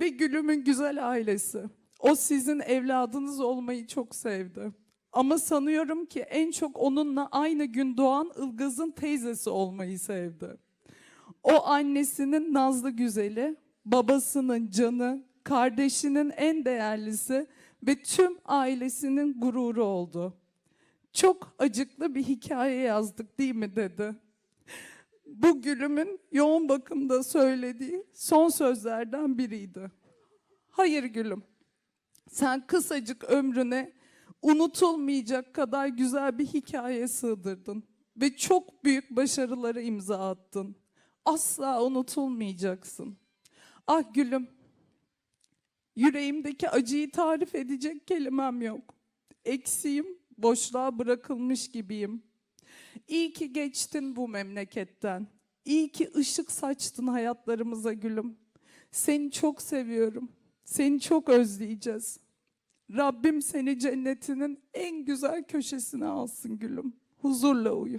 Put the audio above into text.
ve Gülüm'ün güzel ailesi. O sizin evladınız olmayı çok sevdi. Ama sanıyorum ki en çok onunla aynı gün doğan Ilgaz'ın teyzesi olmayı sevdi. O annesinin nazlı güzeli, babasının canı, kardeşinin en değerlisi ve tüm ailesinin gururu oldu. Çok acıklı bir hikaye yazdık değil mi dedi. Bu gülümün yoğun bakımda söylediği son sözlerden biriydi. Hayır gülüm, sen kısacık ömrüne unutulmayacak kadar güzel bir hikaye sığdırdın ve çok büyük başarılara imza attın. Asla unutulmayacaksın. Ah gülüm, yüreğimdeki acıyı tarif edecek kelimem yok. Eksiğim, boşluğa bırakılmış gibiyim. İyi ki geçtin bu memleketten. İyi ki ışık saçtın hayatlarımıza gülüm. Seni çok seviyorum. Seni çok özleyeceğiz. Rabbim seni cennetinin en güzel köşesine alsın gülüm. Huzurla uyu.